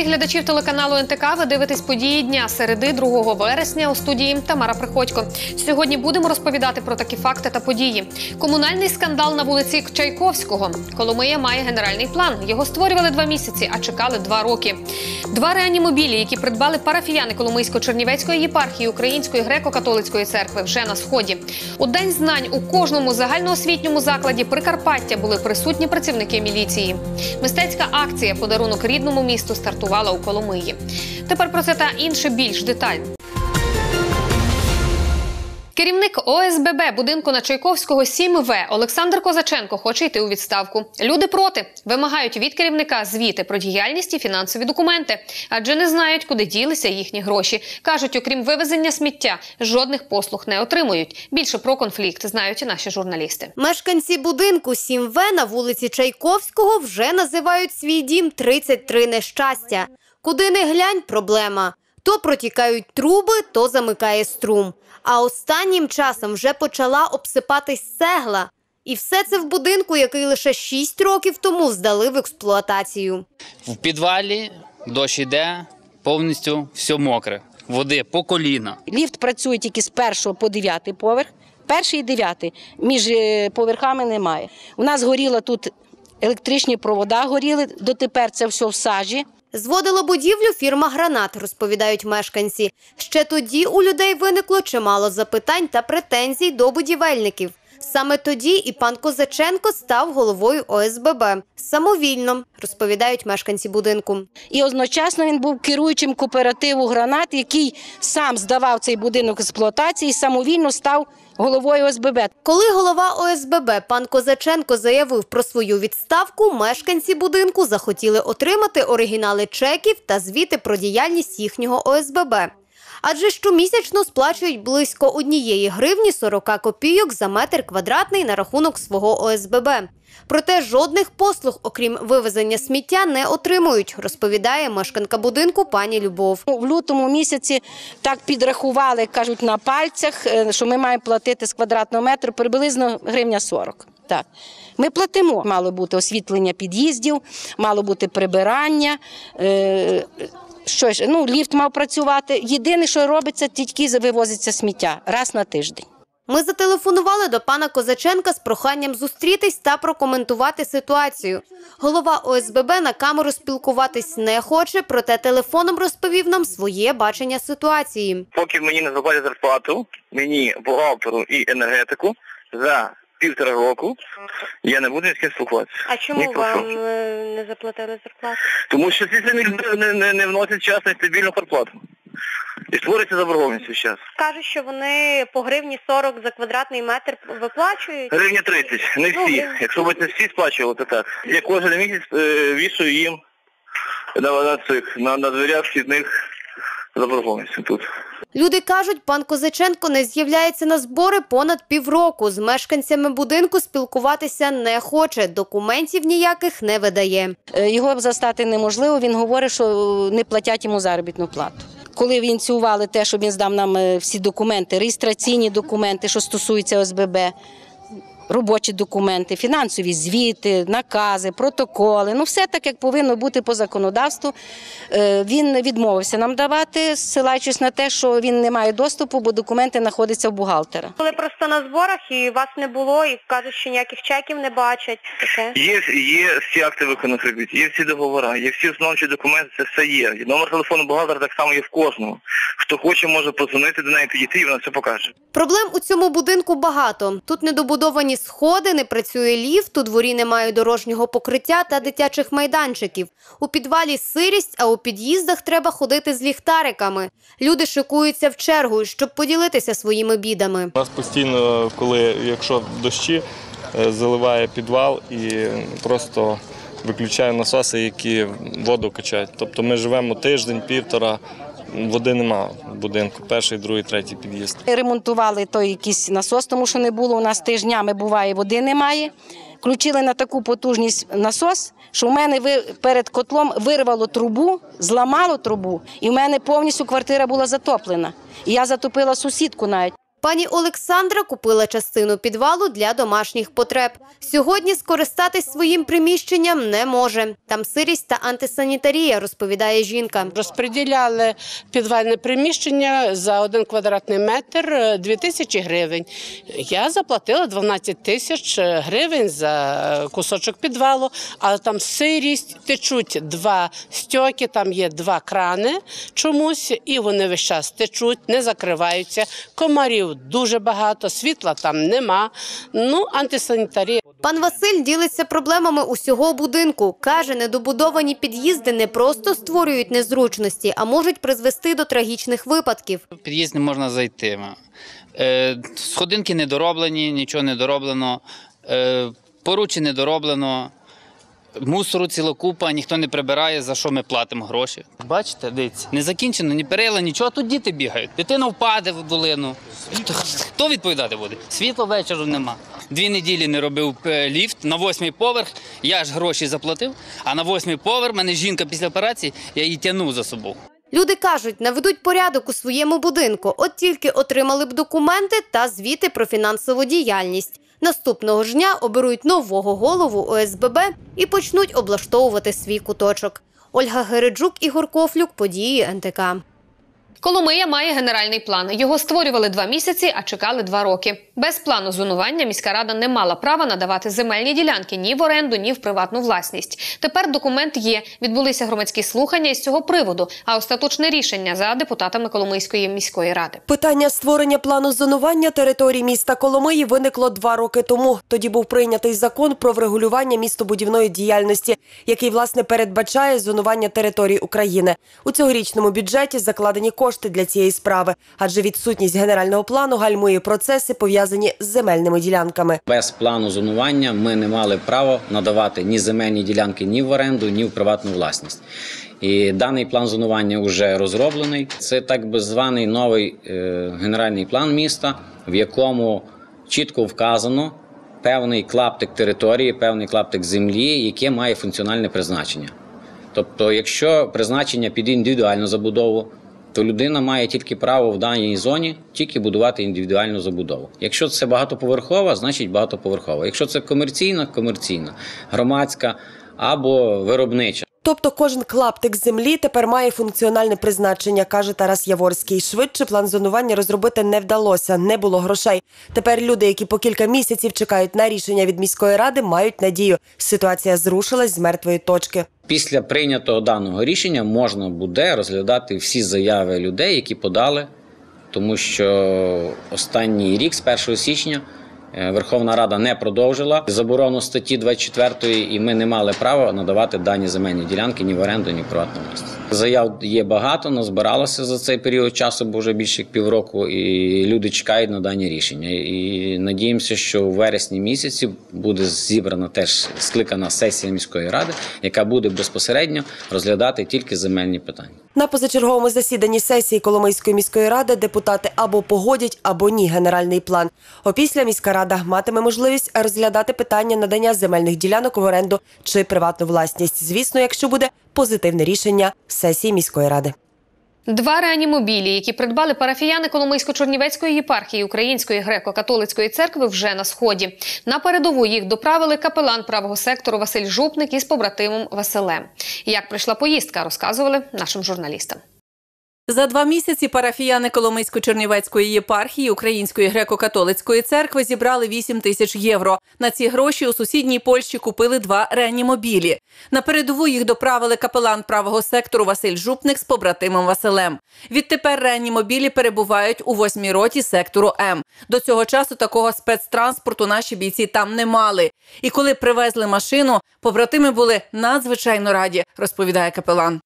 Всіх глядачів телеканалу НТК. Ви дивитесь події дня середи 2 вересня у студії Тамара Приходько. Сьогодні будемо розповідати про такі факти та події. Комунальний скандал на вулиці Чайковського. Коломия має генеральний план. Його створювали два місяці, а чекали два роки. Два реанімобілі, які придбали парафіяни Коломийсько-Чернівецької єпархії Української греко-католицької церкви, вже на сході. У день знань у кожному загальноосвітньому закладі Прикарпаття були присутні працівники міліції. Мистецька акція Подарунок рідному місту стартувала у Коломиї. Тепер про це та інше більш детально. Керівник ОСББ будинку на Чайковського 7В Олександр Козаченко хоче йти у відставку. Люди проти вимагають від керівника звіти про діяльність і фінансові документи, адже не знають, куди ділися їхні гроші. кажуть, окрім вивезення сміття, жодних послуг не отримують. Більше про конфлікт знають і наші журналісти. Мешканці будинку 7В на вулиці Чайковського вже називають свій дім 33 нещастя. Куди не глянь, проблема. То протікають труби, то замикає струм. А останнім часом вже почала обсипатись цегла. І все це в будинку, який лише 6 років тому здали в експлуатацію. В підвалі дощ йде, повністю все мокре. Води по коліна. Ліфт працює тільки з першого по дев'ятий поверх. Перший і дев'ятий. Між е, поверхами немає. У нас горіла тут електричні провода, горіли. Дотепер це все в сажі. Зводила будівлю фірма Гранат, розповідають мешканці. Ще тоді у людей виникло чимало запитань та претензій до будівельників. Саме тоді і пан Козаченко став головою ОСББ. Самовільно, розповідають мешканці будинку. І одночасно він був керуючим кооперативу гранат, який сам здавав цей будинок експлуатації самовільно став головою ОСББ. Коли голова ОСББ пан Козаченко заявив про свою відставку, мешканці будинку захотіли отримати оригінали чеків та звіти про діяльність їхнього ОСББ. Адже щомісячно сплачують близько однієї гривні 40 копійок за метр квадратний на рахунок свого ОСББ. Проте жодних послуг, окрім вивезення сміття, не отримують, розповідає мешканка будинку пані Любов. В лютому місяці так підрахували, кажуть, на пальцях, е, що ми маємо платити з квадратного метру приблизно гривня 40. Так. Ми платимо. Мало бути освітлення під'їздів, мало бути прибирання. Е, що ж, ну, ліфт мав працювати. Єдине, що робиться, тільки вивозиться сміття раз на тиждень. Ми зателефонували до пана Козаченка з проханням зустрітись та прокоментувати ситуацію. Голова ОСББ на камеру спілкуватись не хоче, проте телефоном розповів нам своє бачення ситуації. поки мені не заплатять зарплату, мені бухгалтеру і енергетику за півтора року, я не буду ким спілкуватися. А чому Ні вам е, не заплатили зарплату? Тому що ці самі не, не, не вносять вчасно і стабільну зарплату. І створюється заборгованість час. Кажуть, що вони по гривні 40 за квадратний метр виплачують. Гривня 30, не Ну, всі. гривня. Якщо б не всі сплачували, то так. Я кожен місяць е, вішаю їм на, на, цих, на, на дверях вхідних заборгованості тут. Люди кажуть, пан Козаченко не з'являється на збори понад півроку. З мешканцями будинку спілкуватися не хоче, документів ніяких не видає. Е, Його застати неможливо. Він говорить, що не платять йому заробітну плату. Коли ініціювали те, щоб він здав нам е, всі документи, реєстраційні документи, що стосуються ОСББ, робочі документи, фінансові звіти, накази, протоколи, ну все так, як повинно бути по законодавству. Е, Він відмовився нам давати, ссилаючись на те, що він не має доступу, бо документи знаходяться в бухгалтера. Коли просто на зборах і вас не було, і кажуть, що ніяких чеків не бачать. Таке. Є, є всі акти виконаних робіт, є всі договори, є всі установчі документи, це все є. І номер телефону бухгалтера так само є в кожному. Хто хоче, може подзвонити до неї, підійти і вона все покаже. Проблем у цьому будинку багато. Тут недобудовані сходи, не працює ліфт, у дворі немає дорожнього покриття та дитячих майданчиків. У підвалі сирість, а у під'їздах треба ходити з ліхтариками. Люди шикуються в чергу, щоб поділитися своїми бідами. У нас постійно, коли якщо дощі, е, заливає підвал і просто виключає насоси, які воду качають. Тобто ми живемо тиждень, півтора, води нема в будинку. Перший, другий, третій під'їзд. Ремонтували той якийсь насос, тому що не було у нас тижнями, буває, води немає. Включили на таку потужність насос, що в мене перед котлом вирвало трубу, зламало трубу, і в мене повністю квартира була затоплена. І я затопила сусідку навіть. Пані Олександра купила частину підвалу для домашніх потреб. Сьогодні скористатись своїм приміщенням не може. Там сирість та антисанітарія, розповідає жінка. Розподіляли підвальне приміщення за один квадратний метр е, 2 тисячі гривень. Я заплатила 12 тисяч гривень за кусочок підвалу, але там сирість, течуть два стьоки, там є два крани чомусь, і вони весь час течуть, не закриваються. Комарів дуже багато, світла там нема. Ну, антисанітарія. Пан Василь ділиться проблемами усього будинку. Каже, недобудовані під'їзди не просто створюють незручності, а можуть призвести до трагічних випадків. В під'їзд не можна зайти. Е, сходинки не дороблені, нічого не дороблено, е, поручі не дороблено, мусору ціла купа, ніхто не прибирає, за що ми платимо гроші. Бачите, дивіться, не закінчено, ні перила, нічого, а тут діти бігають. Дитина впаде в долину. Хто, хто відповідати буде? Світло вечору нема. Дві неділі не робив е, ліфт на восьмий поверх. Я ж гроші заплатив, а на восьмий поверх мене жінка після операції, я її тягнув за собою. Люди кажуть, наведуть порядок у своєму будинку, от тільки отримали б документи та звіти про фінансову діяльність. Наступного ж дня оберуть нового голову ОСББ і почнуть облаштовувати свій куточок. Ольга Гереджук, Ігор Кофлюк, події НТК. Коломия має генеральний план. Його створювали два місяці, а чекали два роки. Без плану зонування міська рада не мала права надавати земельні ділянки ні в оренду, ні в приватну власність. Тепер документ є. Відбулися громадські слухання із цього приводу, а остаточне рішення за депутатами Коломийської міської ради. Питання створення плану зонування територій міста Коломиї виникло два роки тому. Тоді був прийнятий закон про врегулювання містобудівної діяльності, який власне передбачає зонування територій України. У цьогорічному бюджеті закладені кошти для цієї справи, адже відсутність генерального плану гальмує процеси, пов'язані з земельними ділянками. Без плану зонування ми не мали права надавати ні земельні ділянки ні в оренду, ні в приватну власність. І даний план зонування вже розроблений. Це так би званий новий е, генеральний план міста, в якому чітко вказано певний клаптик території, певний клаптик землі, яке має функціональне призначення. Тобто, якщо призначення під індивідуальну забудову, то людина має тільки право в даній зоні тільки будувати індивідуальну забудову. Якщо це багатоповерхова, значить багатоповерхова. Якщо це комерційна, комерційна, громадська або виробнича. Тобто кожен клаптик землі тепер має функціональне призначення, каже Тарас Яворський. Швидше план зонування розробити не вдалося, не було грошей. Тепер люди, які по кілька місяців чекають на рішення від міської ради, мають надію. Ситуація зрушилась з мертвої точки. Після прийнятого даного рішення можна буде розглядати всі заяви людей, які подали, тому що останній рік, з 1 січня, Верховна Рада не продовжила заборону статті 24, і ми не мали права надавати дані земельні ділянки ні в оренду, ні в приватну власність. Заяв є багато, назбиралося за цей період часу, бо вже більше як півроку, і люди чекають на дані рішення. І надіємося, що у вересні місяці буде зібрана теж скликана сесія міської ради, яка буде безпосередньо розглядати тільки земельні питання. На позачерговому засіданні сесії Коломийської міської ради депутати або погодять, або ні генеральний план. Опісля міська рада матиме можливість розглядати питання надання земельних ділянок в оренду чи приватну власність. Звісно, якщо буде позитивне рішення сесії міської ради. Два реанімобілі, які придбали парафіяни Коломийсько-Чернівецької єпархії Української греко-католицької церкви, вже на сході. На передову їх доправили капелан правого сектору Василь Жупник із побратимом Василем. Як прийшла поїздка, розказували нашим журналістам. За два місяці парафіяни Коломийсько-Чернівецької єпархії Української греко-католицької церкви зібрали 8 тисяч євро. На ці гроші у сусідній Польщі купили два реанімобілі. На передову їх доправили капелан правого сектору Василь Жупник з побратимом Василем. Відтепер реанімобілі перебувають у восьмій роті сектору М. До цього часу такого спецтранспорту наші бійці там не мали. І коли привезли машину, побратими були надзвичайно раді, розповідає капелан.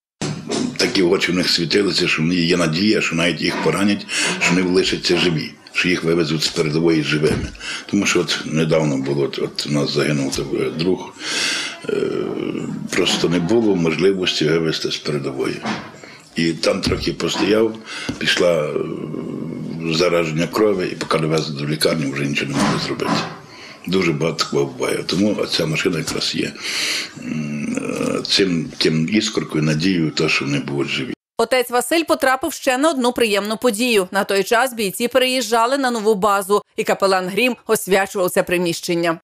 Такі очі в них світилися, що в них є надія, що навіть їх поранять, що вони лишаться живі, що їх вивезуть з передової живими. Тому що от недавно було, от, у нас загинув друг, е, просто не було можливості вивезти з передової. І там трохи постояв, пішла е, зараження крові, і поки довезли до лікарні, вже нічого не могли зробити. Дуже багато такого буває. Тому ця машина якраз є е, цим тим іскоркою, надією, те, що вони будуть живі. Отець Василь потрапив ще на одну приємну подію. На той час бійці переїжджали на нову базу, і капелан Грім освячував це приміщення.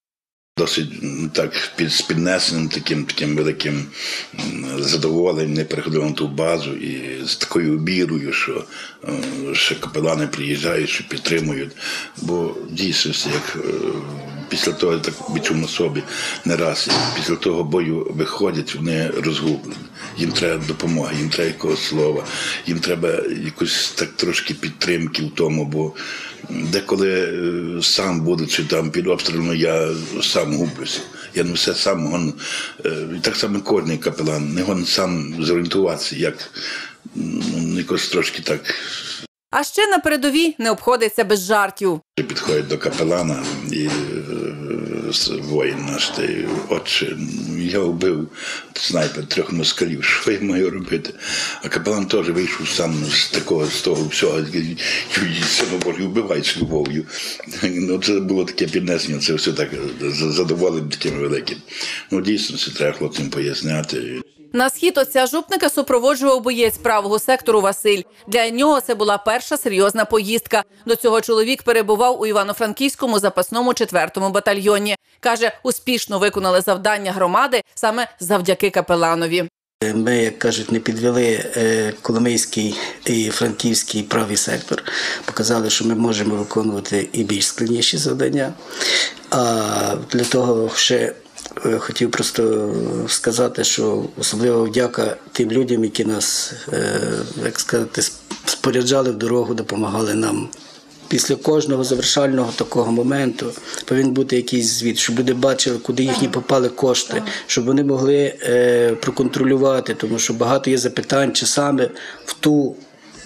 Досить так під з піднесеним таким таким великим задоволенням не приходив на ту базу і з такою вірою, що е, ще капелани приїжджають, що підтримують. Бо дійсно, як е, після того так відчув на собі не раз, після того бою виходять, вони розгублені. Їм треба допомоги, їм треба якогось слова, їм треба якось так трошки підтримки в тому, бо деколи е, сам будучи там під обстрілом, я сам гублюся. Я не все сам гон. е, так само кожний капелан, не гон сам зорієнтуватися, як ну, якось трошки так А ще на передовій не обходиться без жартів. Підходять до капелана і е, воїн наш той, отче, я вбив снайпер трьох москалів, що я маю робити? А капелан теж вийшов сам з такого, з того всього, сину Божий, вбивай з любов'ю. Ну, це було таке піднесення, це все так з- таким великим. Ну, дійсно, це треба хлопцям поясняти. На схід отця жупника супроводжував боєць правого сектору Василь. Для нього це була перша серйозна поїздка. До цього чоловік перебував у Івано-Франківському запасному четвертому батальйоні. каже, успішно виконали завдання громади саме завдяки капеланові. Ми, як кажуть, не підвели е, Коломийський і Франківський правий сектор. Показали, що ми можемо виконувати і більш складніші завдання. А для того ще е, хотів просто сказати, що особливо вдяка тим людям, які нас, е, як сказати, споряджали в дорогу, допомагали нам. Після кожного завершального такого моменту повинен бути якийсь звіт, щоб люди бачили, куди їхні попали кошти, щоб вони могли е, проконтролювати, тому що багато є запитань, чи саме в ту.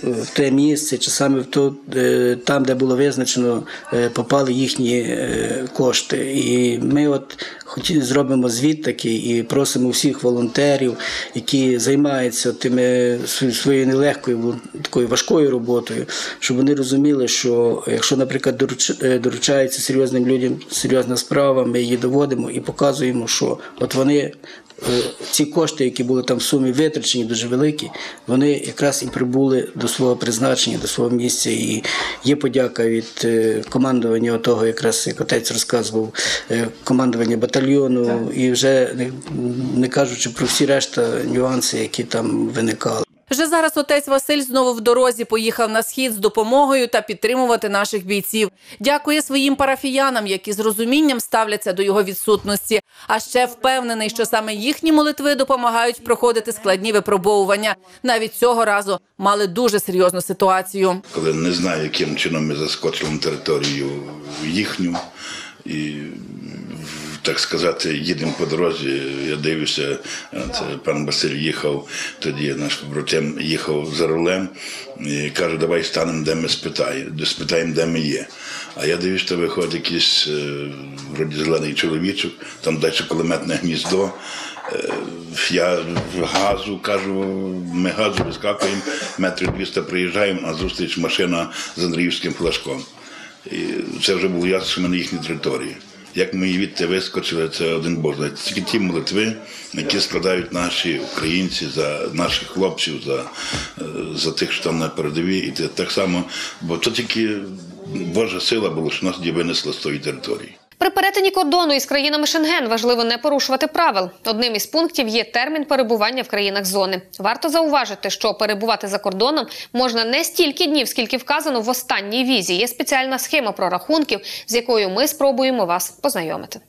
В те місце, чи саме в ту, е, там, де було визначено, е, попали їхні е, кошти. І ми от зробимо звіт такий і просимо всіх волонтерів, які займаються тими своєю нелегкою, такою важкою роботою, щоб вони розуміли, що якщо, наприклад, доруч- доручається серйозним людям серйозна справа, ми її доводимо і показуємо, що от вони. Е, Ці кошти, які були там в сумі витрачені, дуже великі, вони якраз і прибули до свого призначення, до свого місця. І є подяка від е, командування того, якраз як отець розказував, е, командування батальйону, і вже не, не кажучи про всі решта нюанси, які там виникали. Вже зараз отець Василь знову в дорозі поїхав на схід з допомогою та підтримувати наших бійців. Дякує своїм парафіянам, які з розумінням ставляться до його відсутності. А ще впевнений, що саме їхні молитви допомагають проходити складні випробовування. Навіть цього разу мали дуже серйозну ситуацію. коли не знаю, яким чином ми заскочили на територію їхню. І, так сказати, їдемо по дорозі. Я дивлюся, це пан Василь їхав, тоді наш побратим їхав за рулем і каже, давай станемо, де ми спитаємо, спитаємо, де ми є. А я дивлюся, що виходить якийсь е, вроді зелений чоловічок, там далі кулеметне гніздо. Е, Я газу кажу, ми газу вискакуємо, метрів 200 приїжджаємо, а зустріч машина з Андріївським флажком. І це вже було ясно, що ми на їхній території. Як ми відти вискочили, це один Бог. Тільки ті молитви, які складають наші українці за наших хлопців, за, е, за тих, що там на передовій, і так само, бо то тільки Божа сила була, що нас тоді винесла з тої території. При перетині кордону із країнами Шенген важливо не порушувати правил. Одним із пунктів є термін перебування в країнах зони. Варто зауважити, що перебувати за кордоном можна не стільки днів, скільки вказано в останній візі. Є спеціальна схема прорахунків, з якою ми спробуємо вас познайомити.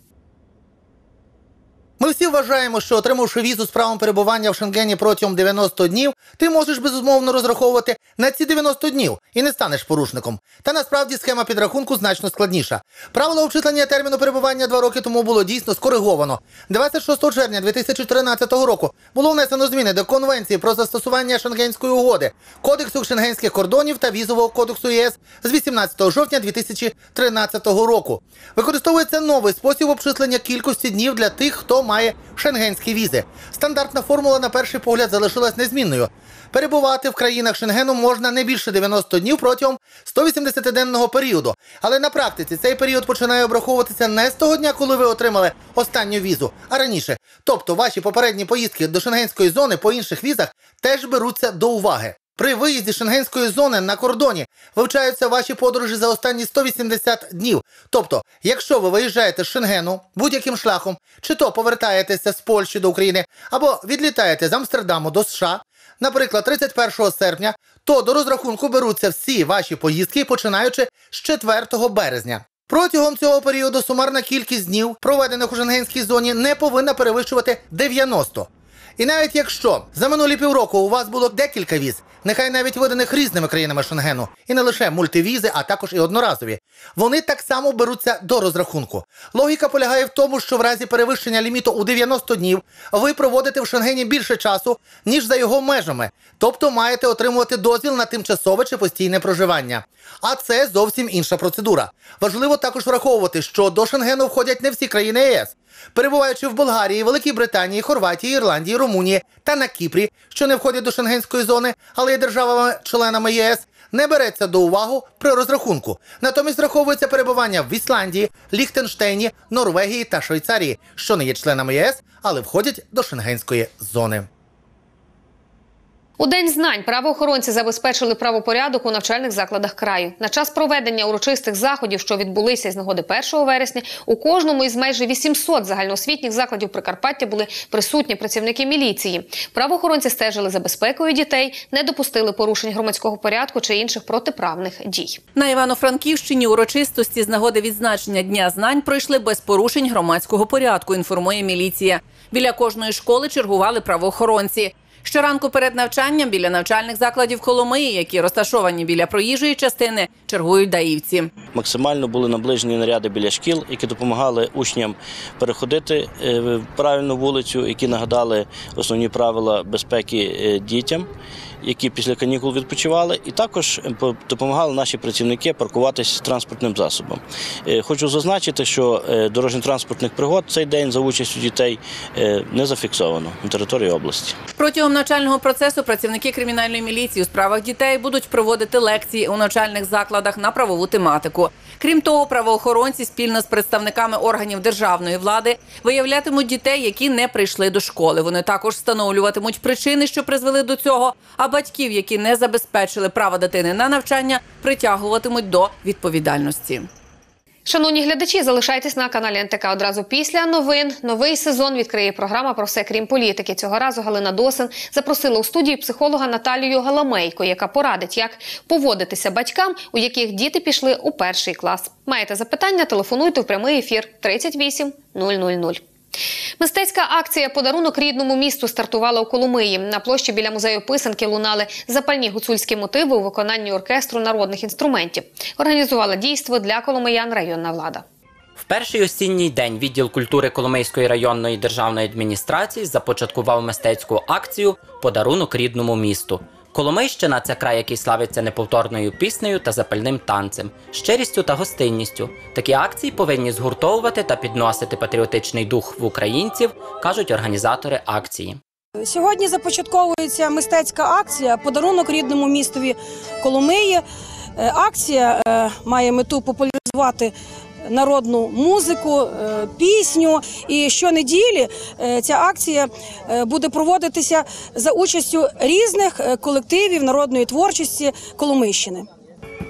Ми всі вважаємо, що отримавши візу з правом перебування в Шенгені протягом 90 днів, ти можеш безумовно розраховувати на ці 90 днів і не станеш порушником. Та насправді схема підрахунку значно складніша. Правило обчислення терміну перебування два роки тому було дійсно скориговано. 26 червня 2013 року було внесено зміни до Конвенції про застосування Шенгенської угоди, Кодексу шенгенських кордонів та візового кодексу ЄС з 18 жовтня 2013 року. Використовується новий спосіб обчислення кількості днів для тих, хто має має шенгенські візи. Стандартна формула на перший погляд залишилась незмінною. Перебувати в країнах Шенгену можна не більше 90 днів протягом 180-денного періоду. Але на практиці цей період починає обраховуватися не з того дня, коли ви отримали останню візу, а раніше. Тобто ваші попередні поїздки до шенгенської зони по інших візах теж беруться до уваги. При виїзді шенгенської зони на кордоні вивчаються ваші подорожі за останні 180 днів. Тобто, якщо ви виїжджаєте з Шенгену будь-яким шляхом, чи то повертаєтеся з Польщі до України, або відлітаєте з Амстердаму до США, наприклад, 31 серпня, то до розрахунку беруться всі ваші поїздки, починаючи з 4 березня. Протягом цього періоду сумарна кількість днів, проведених у шенгенській зоні, не повинна перевищувати 90. І навіть якщо за минулі півроку у вас було декілька віз, нехай навіть виданих різними країнами Шенгену, і не лише мультивізи, а також і одноразові, вони так само беруться до розрахунку. Логіка полягає в тому, що в разі перевищення ліміту у 90 днів ви проводите в Шенгені більше часу, ніж за його межами, тобто маєте отримувати дозвіл на тимчасове чи постійне проживання. А це зовсім інша процедура. Важливо також враховувати, що до Шенгену входять не всі країни ЄС. Перебуваючи в Болгарії, Великій Британії, Хорватії, Ірландії, Румунії та на Кіпрі, що не входять до шенгенської зони, але є державами-членами ЄС, не береться до уваги при розрахунку. Натомість враховується перебування в Ісландії, Ліхтенштейні, Норвегії та Швейцарії, що не є членами ЄС, але входять до шенгенської зони. У день знань правоохоронці забезпечили правопорядок у навчальних закладах краю. На час проведення урочистих заходів, що відбулися з нагоди 1 вересня, у кожному із майже 800 загальноосвітніх закладів Прикарпаття були присутні працівники міліції. Правоохоронці стежили за безпекою дітей, не допустили порушень громадського порядку чи інших протиправних дій. На Івано-Франківщині урочистості з нагоди відзначення Дня знань пройшли без порушень громадського порядку. Інформує міліція. Біля кожної школи чергували правоохоронці. Щоранку перед навчанням біля навчальних закладів Коломиї, які розташовані біля проїжджої частини, чергують даївці. Максимально були наближені наряди біля шкіл, які допомагали учням переходити е, в правильну вулицю, які нагадали основні правила безпеки е, дітям, які після канікул відпочивали, і також е, по- допомагали наші працівники паркуватися транспортним засобом. Е, Хочу зазначити, що е, дорожньо-транспортних пригод цей день за участю дітей не зафіксовано на території області. Протягом навчального процесу працівники кримінальної міліції у справах дітей будуть проводити лекції у навчальних закладах на правову тематику. Крім того, правоохоронці спільно з представниками органів державної влади виявлятимуть дітей, які не прийшли до школи. Вони також встановлюватимуть причини, що призвели до цього. А батьків, які не забезпечили права дитини на навчання, притягуватимуть до відповідальності. Шановні глядачі, залишайтесь на каналі НТК одразу після новин. Новий сезон відкриє програма про все крім політики. Цього разу Галина Досин запросила у студії психолога Наталію Галамейко, яка порадить, як поводитися батькам, у яких діти пішли у перший клас. Маєте запитання? Телефонуйте в прямий ефір 38 000. Мистецька акція Подарунок рідному місту стартувала у Коломиї. На площі біля музею писанки лунали запальні гуцульські мотиви у виконанні оркестру народних інструментів. Організувала дійство для коломиян районна влада. В перший осінній день відділ культури Коломийської районної державної адміністрації започаткував мистецьку акцію Подарунок рідному місту. Коломийщина це край, який славиться неповторною піснею та запальним танцем, щирістю та гостинністю. Такі акції повинні згуртовувати та підносити патріотичний дух в українців, кажуть організатори акції. Сьогодні започатковується мистецька акція Подарунок рідному містові Коломиї. Е, Акція е, має мету популяризувати народну музику, е, пісню. І щонеділі е, ця акція е, буде проводитися за участю різних колективів народної творчості Коломийщини.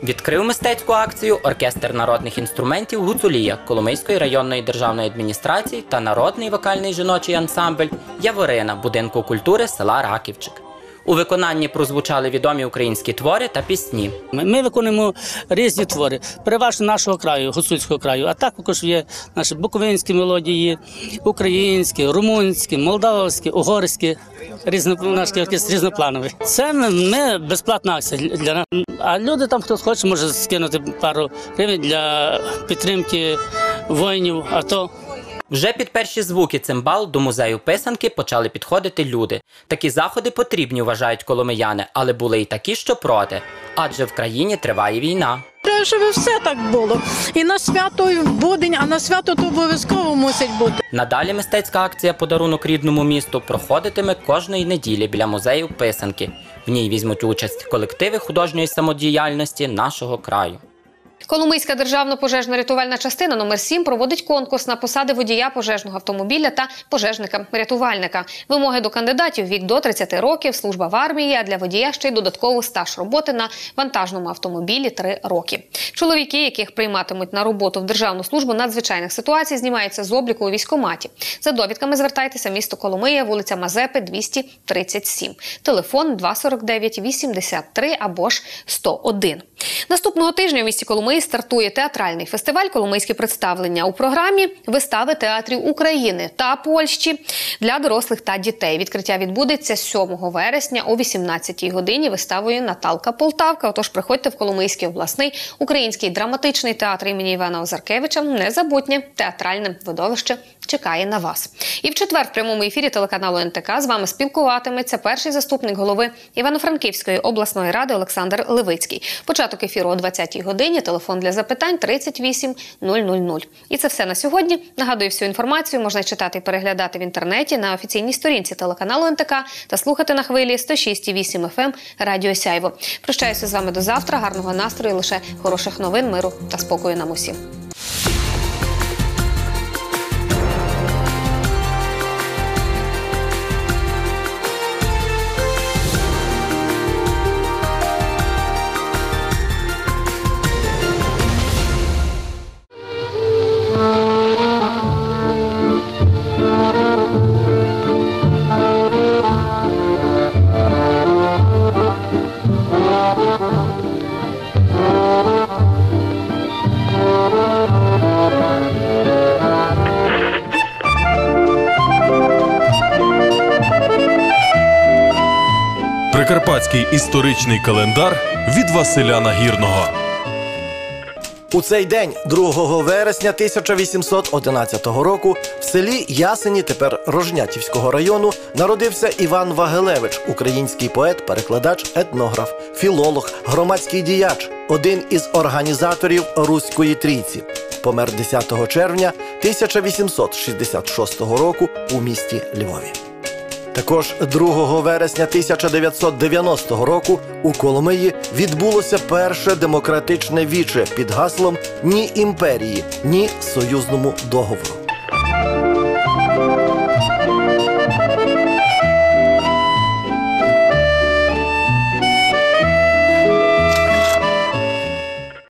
Відкрив мистецьку акцію оркестр народних інструментів Гуцулія Коломийської районної державної адміністрації та народний вокальний жіночий ансамбль Яворина будинку культури села Раківчик. У виконанні прозвучали відомі українські твори та пісні. Ми, ми виконуємо різні твори, переважно нашого краю, гуцульського краю, а також є наші буковинські мелодії, українські, румунські, молдавські, угорські, різно, наш оркестр різноплановий. Це ми, безплатна акція для нас. А люди там, хто хоче, може скинути пару гривень для підтримки воїнів АТО. Вже під перші звуки цимбал до музею писанки почали підходити люди. Такі заходи потрібні, вважають коломияни, але були й такі, що проти, адже в країні триває війна. Щоб все так було. І на свято і в будень, а на свято то обов'язково мусить бути. Надалі мистецька акція Подарунок рідному місту проходитиме кожної неділі біля музею писанки. В ній візьмуть участь колективи художньої самодіяльності нашого краю. Коломийська державна пожежно-рятувальна частина номер 7 проводить конкурс на посади водія пожежного автомобіля та пожежника-рятувальника. Вимоги до кандидатів вік до 30 років, служба в армії, а для водія ще й додатковий стаж роботи на вантажному автомобілі 3 роки. Чоловіки, яких прийматимуть на роботу в державну службу надзвичайних ситуацій, знімаються з обліку у військкоматі. За довідками звертайтеся місто Коломия, вулиця Мазепи, 237. Телефон 249 83 або ж 101. Наступного тижня в місті Коломиї стартує театральний фестиваль Коломийські представлення у програмі вистави театрів України та Польщі для дорослих та дітей. Відкриття відбудеться 7 вересня о 18 годині виставою Наталка Полтавка. Отож, приходьте в Коломийський обласний український драматичний театр імені Івана Озаркевича. Незабутнє театральне видовище чекає на вас. І в четвер в прямому ефірі телеканалу НТК з вами спілкуватиметься перший заступник голови Івано-Франківської обласної ради Олександр Левицький. Початок ефіру о 20-й годині. Телефон для запитань 38 000. І це все на сьогодні. Нагадую, всю інформацію можна читати і переглядати в інтернеті на офіційній сторінці телеканалу НТК та слухати на хвилі 106,8 FM Радіо Сяйво. Прощаюся з вами до завтра. Гарного настрою, лише хороших новин, миру та спокою нам усім. Прикарпатський історичний календар від Василя Нагірного. У цей день, 2 вересня 1811 року, в селі Ясені, тепер Рожнятівського району, народився Іван Вагелевич, український поет, перекладач, етнограф, філолог, громадський діяч, один із організаторів Руської трійці. Помер 10 червня 1866 року у місті Львові. Також 2 вересня 1990 року у Коломиї відбулося перше демократичне віче під гаслом Ні імперії, ні союзному договору.